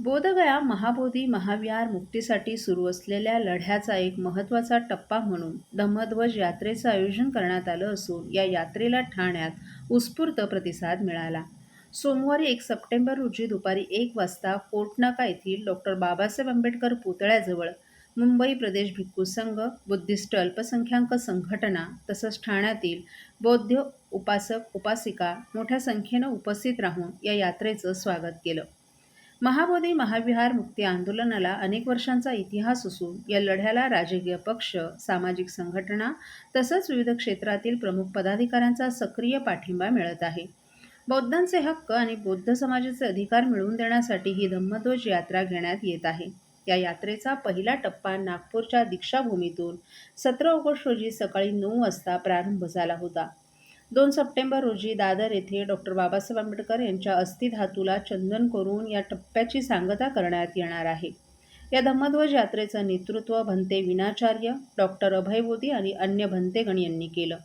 बोधगया महाबोधी महाविहार मुक्तीसाठी सुरू असलेल्या लढ्याचा एक महत्त्वाचा टप्पा म्हणून धम्मध्वज यात्रेचं आयोजन करण्यात आलं असून या यात्रेला ठाण्यात उत्स्फूर्त प्रतिसाद मिळाला. सोमवारी एक सप्टेंबर रोजी दुपारी एक वाजता कोटनाका येथील डॉक्टर बाबासाहेब आंबेडकर पुतळ्याजवळ मुंबई प्रदेश भिक्खू संघ बुद्धिस्ट अल्पसंख्याक संघटना तसंच ठाण्यातील बौद्ध उपासक उपासिका मोठ्या संख्येनं उपस्थित राहून या यात्रेचं स्वागत केलं. महाबोधी महाविहार मुक्ती आंदोलनाला अनेक वर्षांचा इतिहास असून या लढ्याला राजकीय पक्ष सामाजिक संघटना तसंच विविध क्षेत्रातील प्रमुख पदाधिकाऱ्यांचा सक्रिय पाठिंबा मिळत आहे. बौद्धांचे हक्क आणि बौद्ध समाजाचे अधिकार मिळवून देण्यासाठी ही धम्मध्वज यात्रा घेण्यात येत आहे. या यात्रेचा पहिला टप्पा नागपूरच्या दीक्षाभूमीतून सतरा ऑगस्ट रोजी सकाळी नऊ वाजता प्रारंभ झाला होता. दोन सप्टेंबर रोजी दादर येथे डॉक्टर बाबासाहेब आंबेडकर यांच्या अस्थिधातूला चंदन करून या टप्प्याची सांगता करण्यात येणार आहे. या धम्मध्वज यात्रेचं नेतृत्व भंते विनाचार्य डॉक्टर अभय बोधी आणि अन्य भंतेगण यांनी केलं.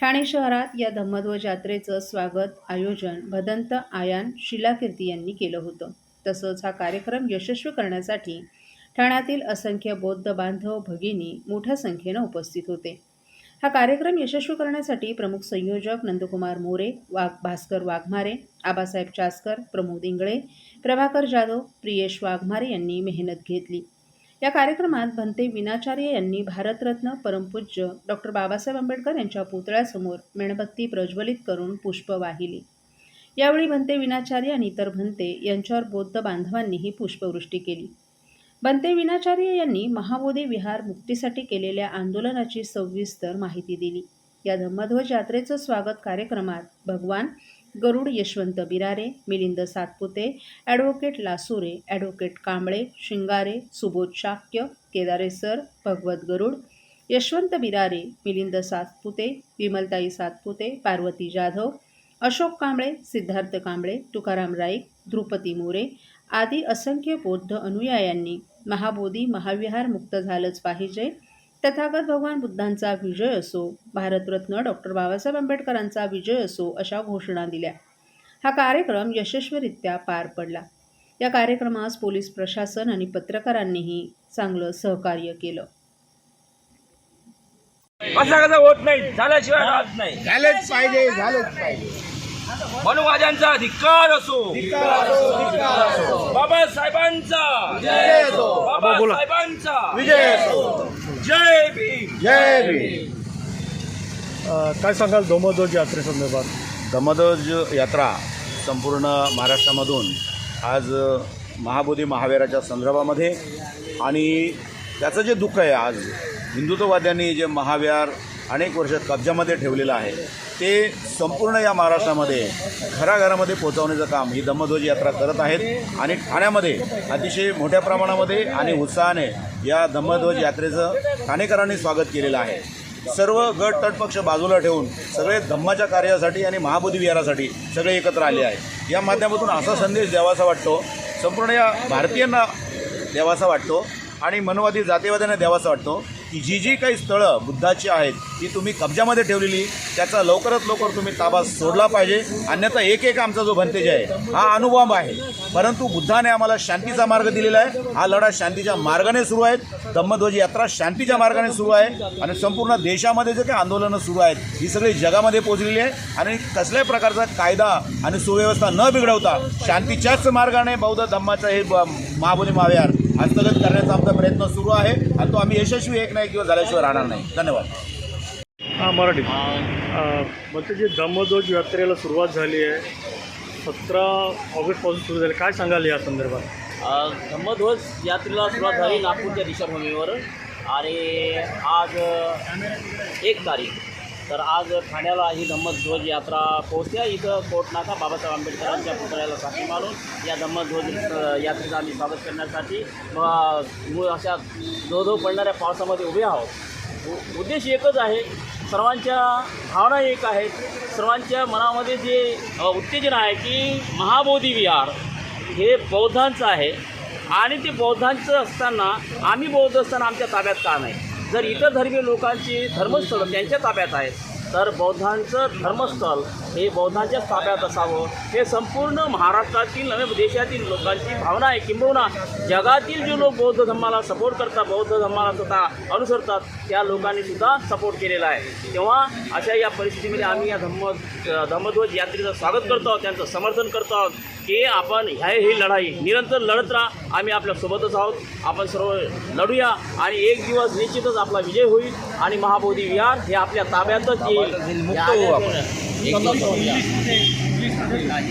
ठाणे शहरात या धम्मध्वज यात्रेचं स्वागत आयोजन भदंत आयान शिलाकीर्ती यांनी केलं होतं. तसंच हा कार्यक्रम यशस्वी करण्यासाठी ठाण्यातील असंख्य बौद्ध बांधव भगिनी मोठ्या संख्येनं उपस्थित होते. हा कार्यक्रम यशस्वी करण्यासाठी प्रमुख संयोजक नंदकुमार मोरे वाघ भास्कर वाघमारे आबासाहेब चासकर प्रमोद इंगळे प्रभाकर जाधव प्रियेश वाघमारे यांनी मेहनत घेतली. या कार्यक्रमात भंते विनाचार्य यांनी भारतरत्न परमपूज्य डॉक्टर बाबासाहेब आंबेडकर यांच्या पुतळ्यासमोर मेणबत्ती प्रज्वलित करून पुष्प वाहिली. यावेळी भंते विनाचार्य आणि इतर भंते यांच्यावर बौद्ध बांधवांनीही पुष्पवृष्टी केली. बनते विनाचार्य यांनी महाबोधी विहार मुक्तीसाठी केलेल्या आंदोलनाची सविस्तर माहिती दिली. या धम्मध्वज यात्रेचं स्वागत कार्यक्रमात Bhagwan Garud Yashwant Birare Milind Satpute advocate Lasure advocate Kamble Shingare Subodh Shakya Kedare sir Bhagwat Garud Yashwant Birare Milind Satpute Vimaltai Satpute Parvati Jadhav Ashok Kamble Siddharth Kamble Tukaram Raik Dhrupati More आदी असंख्य बौद्ध अनुयायांनी महाबोधी महाविहार मुक्त झालंच पाहिजे. तथागत भगवान बुद्धांचा विजय असो भारतरत्न डॉक्टर बाबासाहेब आंबेडकरांचा विजय असो अशा घोषणा दिल्या. हा कार्यक्रम यशस्वीरित्या पार पडला. या कार्यक्रमास पोलीस प्रशासन आणि पत्रकारांनीही चांगलं सहकार्य केलं. असा कसा होत नाही. झाल्याशिवाय राहत नाही. झालंच पाहिजे झालंच पाहिजे. मनुवाद्यांचा धिक्कार असो. बाबासाहेबांचा विजय असो. बाबासाहेबांचा विजय असो जय भीम. जय भीम. काय सांगाल धोमध्वज यात्रेसंदर्भात? धम्मध्वज यात्रा संपूर्ण महाराष्ट्रामधून आज महाबोधी महावीराच्या संदर्भामध्ये आणि त्याचं जे दुःख आहे आज हिंदुत्ववाद्यांनी जे महाविहार अनेक वर्ष कब्जामध्ये ठेवलेलं आहे. ते संपूर्ण या महाराष्ट्रामध्ये घराघरामध्ये पोहोचवण्याचं काम ही धम्मध्वज यात्रा करत आहेत आणि ठाण्यामध्ये अतिशय मोठ्या प्रमाणामध्ये आणि उत्साहाने या धम्मध्वज यात्रेचं ठाणेकरांनी स्वागत केलेलं आहे. सर्व गट तटपक्ष बाजूला ठेवून सगळे धम्माच्या कार्यासाठी आणि महाबोधी विहारासाठी सगळे एकत्र आले आहेत या माध्यमातून असा संदेश द्यावासा वाटतो संपूर्ण या भारतीयांना द्यावासा वाटतो आणि मनवादी जातीवाद्यांना द्यावासा वाटतो. की जी जी काही स्थळं बुद्धाची आहेत ती तुम्ही कब्जामध्ये ठेवलेली त्याचा लवकरात लवकर तुम्ही ताबा सोडला पाहिजे. अन्यथा एक एक आमचा जो भंतेज आहे हा अनुभव आहे. परंतु बुद्धाने आम्हाला शांतीचा मार्ग दिलेला आहे. हा लढा शांतीच्या मार्गाने सुरू आहे धम्मध्वज यात्रा शांतीच्या मार्गाने सुरू आहे. आणि संपूर्ण देशामध्ये जे काही आंदोलनं सुरू आहेत ही सगळी जगामध्ये पोचलेली आहे. आणि कसल्याही प्रकारचा कायदा आणि सुव्यवस्था न बिघडवता शांतीच्याच मार्गाने बौद्ध धम्माचं हे ब- महाबोधी महाविहार हस्तगत करण्याचा आमचा प्रयत्न सुरू आहे आणि तो आम्ही यशस्वी एक नाही किंवा झाल्याशिवाय राहणार नाही. धन्यवाद. हां मराठी. मग ते जे धम्मध्वज यात्रेला सुरुवात झाली आहे सतरा ऑगस्टपासून सुरू झाली. काय सांगाल या संदर्भात? धम्मध्वज यात्रेला सुरुवात झाली नागपूरच्या दिशाभूमीवर. आणि आज एक तारीख. तर आज ठाण्याला ही धम्मध्वज यात्रा पोहोचल्या इथं कोटनाका बाबासाहेब आंबेडकरांच्या पुतळ्याला साथी मारून या धम्मध्वज यात्रेचा यात्रेचं आम्ही स्वागत करण्यासाठी मूळ अशा धोधो पडणाऱ्या पावसामध्ये उभे आहोत. उ- उद्देश एकच आहे सर्वांच्या भावना एक आहेत सर्वांच्या मनामध्ये जे उत्तेजन आहे की महाबोधी विहार हे बौद्धांचं आहे. आणि ते बौद्धांचं असताना आम्ही बौद्ध असताना आमच्या ताब्यात का नाही? जर इतर धर्मीय लोकांची धर्मस्थळं त्यांच्या ताब्यात आहेत तर बौद्धांचं धर्मस्थळ हे बौद्धांच्या ताब्यात असावं. हे संपूर्ण महाराष्ट्रातील नव्हे देशातील लोकांची भावना आहे किंबहुना जगातील जे लोक बौद्ध धर्माला सपोर्ट करतात बौद्ध धर्माला स्वतः अनुसरतात त्या लोकांनी सुद्धा सपोर्ट केलेला आहे. तेव्हा अशा या परिस्थितीमध्ये आम्ही या धम्म धम्मध्वज यात्रेचं स्वागत करतो आहोत त्यांचं समर्थन करतो आहोत. की आपण ह्या ही लढाई. निरंतर लढत राहा. आम्ही आपल्या सोबतच आहोत. आपण सर्व लढूया आणि एक दिवस निश्चितच आपला विजय होईल आणि महाबोधी विहार हे आपल्या ताब्यातच येईल. मुक्त होऊ आपण.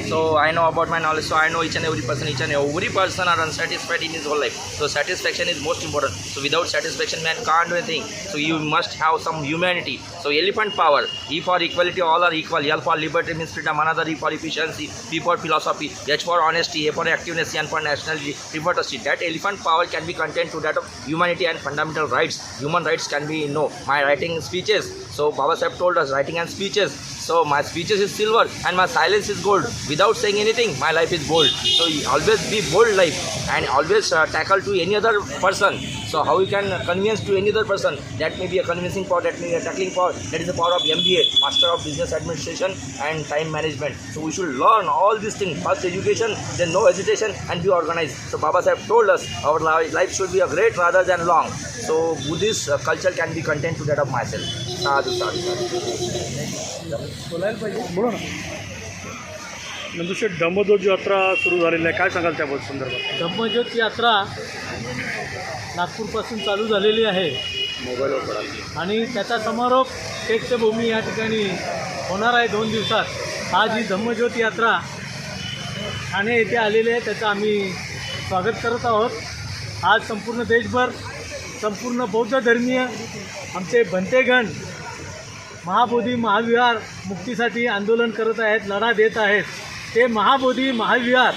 So I know about my knowledge. So I know each and every person, each and every person are unsatisfied in his whole life. So satisfaction is most important. So without satisfaction, man can't do anything. So you must have some humanity. So elephant power. E for equality, all are equal. L for liberty means freedom. Another E for efficiency. P for philosophy. H for honesty. A for activeness. N for nationality. T for trustee. That elephant power can be contained to that of humanity and fundamental rights. Human rights can be no. My writing speeches. So Baba Sahib told us writing and speeches. So my speeches is silver and my silence is gold. Without saying anything, my life is bold. So always be bold life and always uh, tackle to any other person. So how you can convince to any other person? That may be a convincing power, that may be a tackling power. That is the power of MBA, Master of Business Administration and Time Management. So we should learn all these things. First education, then no hesitation and be organized. So Baba Sahib told us our life should be a great rather than long. So Buddhist uh, culture can be content to that of myself. आज बोलायला पाहिजे बोला ना नंदुशेठ धम्मध्वज यात्रा सुरू झालेली आहे. काय सांगाल त्या संदर्भात? धम्मज्योत यात्रा नागपूरपासून चालू झालेली आहे. मोबाईलवर आणि त्याचा समारोप चैत्यभूमी या ठिकाणी होणार आहे दोन दिवसात. आज ही धम्मज्योत यात्रा ठाणे येथे आलेली आहे त्याचं आम्ही स्वागत करत आहोत. आज संपूर्ण देशभर संपूर्ण बौद्ध धर्मीय आमचे भंतेगण महाबोधी महाविहार मुक्तीसाठी आंदोलन करत आहेत लढा देत आहेत. ते महाबोधी महाविहार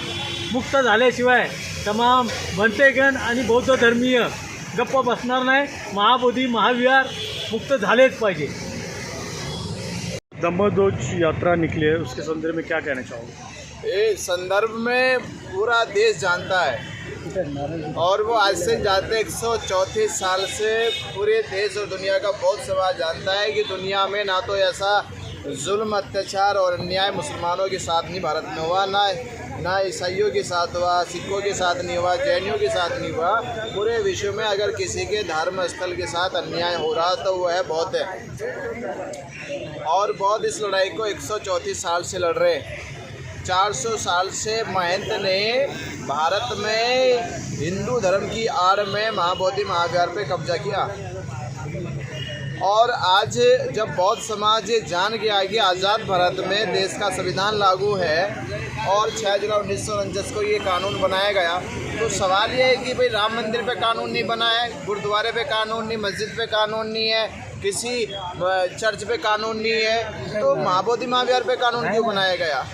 मुक्त झाल्याशिवाय तमाम भंतेगण आणि बौद्ध धर्मीय गप्प बसणार नाही. महाबोधी महाविहार मुक्त झालेच पाहिजे. धम्मध्वज यात्रा निकली है उसके संदर्भ में क्या कहना चाहोगे? संदर्भ में पूरा देश जानता है। और वो आज से जाते एक सौ चौंतीस साल से। पूरे देश और दुनिया का बहुत समाज जानता है कि दुनिया में ना तो ऐसा जुल्म, अत्याचार और अन्याय मुसलमानों के साथ नहीं, भारत में हुआ, ना ना ईसाइयों के साथ हुआ, सिखों के साथ नहीं हुआ, जैनियों के साथ नहीं हुआ। पूरे विश्व में अगर किसी के धर्म स्थल के साथ अन्याय हो रहा तो वो है बहुत है। और बौद्ध इस लड़ाई को एक सौ चौंतीस साल से लड़ रहे हैं। 400 साल से महंत ने भारत में हिंदू धर्म की आड़ में महाबोधि महाविहार पे कब्जा किया। और आज जब बौद्ध समाज जान गया कि आज़ाद भारत में देश का संविधान लागू है और 6 जुलाई उन्नीस सौ को ये कानून बनाया गया तो सवाल ये है कि भाई राम मंदिर पे कानून नहीं बना है, गुरुद्वारे पे कानून नहीं, मस्जिद पे कानून नहीं है, किसी चर्च पे कानून नहीं है तो महाबोधि महाविहार पे कानून क्यों बनाया गया?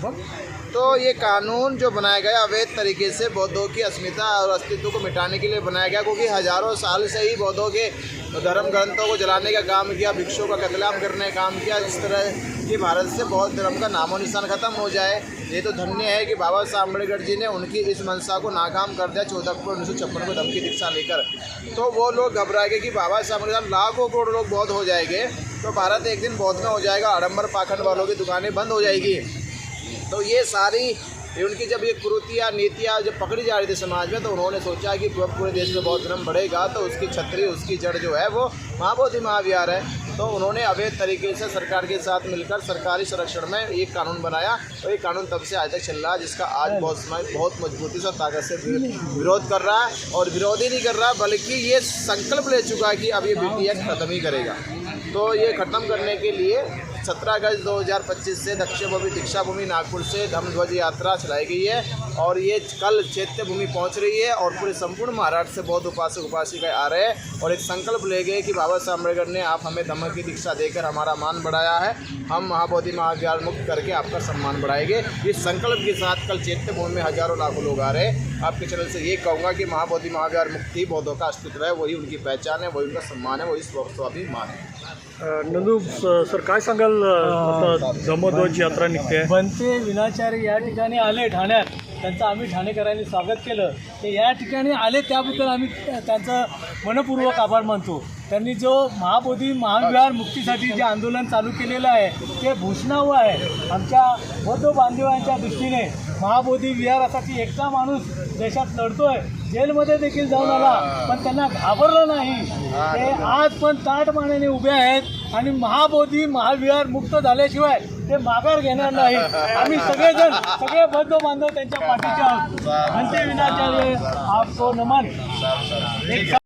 तो ये कानून जो बनाया गया, अवैध तरीके से बौद्धों की अस्मिता और अस्तित्व को मिटाने के लिए बनाया गया, क्योंकि हज़ारों साल से ही बौद्धों के धर्म ग्रंथों को जलाने का काम किया, भिक्षुओं का कतलाम करने का काम किया, इस तरह कि भारत से बौद्ध धर्म का नामो निशान खत्म हो जाए। ये तो धन्य है कि बाबा साहब अंबेडकर जी ने उनकी इस मंशा को नाकाम कर दिया, चौदह अक्टूबर उन्नीस सौ छप्पन को धमकी दीक्षा लेकर। तो वो लोग घबरा गए कि बाबा साहब अंबेडकर लाखों करोड़ लोग बौद्ध हो जाएँगे तो भारत एक दिन बौद्ध में हो जाएगा आडम्बर पाखंड वालों की दुकानें बंद हो जाएगी। तो ये सारी उनकी जब ये कुरुतियाँ, नीतियाँ जब पकड़ी जा रही थी समाज में तो उन्होंने सोचा कि पूरे देश में बौद्ध धर्म बढ़ेगा तो उसकी छतरी, उसकी जड़ जो है वो महाबोधि महाविहार है। तो उन्होंने अवैध तरीके से सरकार के साथ मिलकर सरकारी संरक्षण में एक कानून बनाया, और ये कानून तब से आज तक चल रहा है, जिसका आज बहुत बहुत मजबूती से, ताकत से विरोध कर रहा है, और विरोध ही नहीं कर रहा, बल्कि ये संकल्प ले चुका है कि अब ये बीटी एक्ट खत्म ही करेगा। तो ये ख़त्म करने के लिए 17 अगस्त 2025 से दक्षिण भूमि, दीक्षा भूमि, नागपुर से धम्मध्वज यात्रा चलाई गई है और ये कल चैत्य भूमि पहुँच रही है और पूरे संपूर्ण महाराष्ट्र से बौद्ध उपासक उपासिकाएँ आ रहे हैं और एक संकल्प ले गए कि बाबा साहब अंबेडकर ने आप हमें धम्म की दीक्षा देकर हमारा मान बढ़ाया है। हम महाबोधि महाविहार मुक्त करके आपका सम्मान बढ़ाएँगे। इस संकल्प के साथ कल चैत्य भूमि में हज़ारों लाखों लोग आ रहे हैं। आपके चैनल से ये कहूँगा कि महाबोधि महाविहार मुक्ति बौद्धों का अस्तित्व है, वही उनकी पहचान है, वही उनका सम्मान है, वही स्वाभिमान है। नंदू सर काय सांगाल अ, आता धम्मध्वज यात्रा निघते. बनते विनाचारी या ठिकाणी आले ठाण्यात. त्यांचं आम्ही ठाणेकरांनी स्वागत केलं. ते या ठिकाणी आले त्याबद्दल आम्ही त्यांचं मनपूर्वक आभार मानतो. त्यांनी जो महाबोधी महाविहार मुक्तीसाठी जे आंदोलन चालू केलेलं आहे ते भूषणावं आहे. आमच्या बौद्ध बांधवांच्या दृष्टीने महाबोधी विहारासाठी एकटा माणूस देशात लढतोय. जेलमध्ये देखील जाऊन आला पण त्यांना घाबरलं नाही. ते आज पण ताट मानेने उभे आहेत आणि महाबोधी महाविहार मुक्त झाल्याशिवाय ते माघार घेणार नाही. आम्ही सगळेजण सगळे बौद्ध बांधव त्यांच्या पाठीचे आहोत. अंत्यविनाचार्य आपको नमन.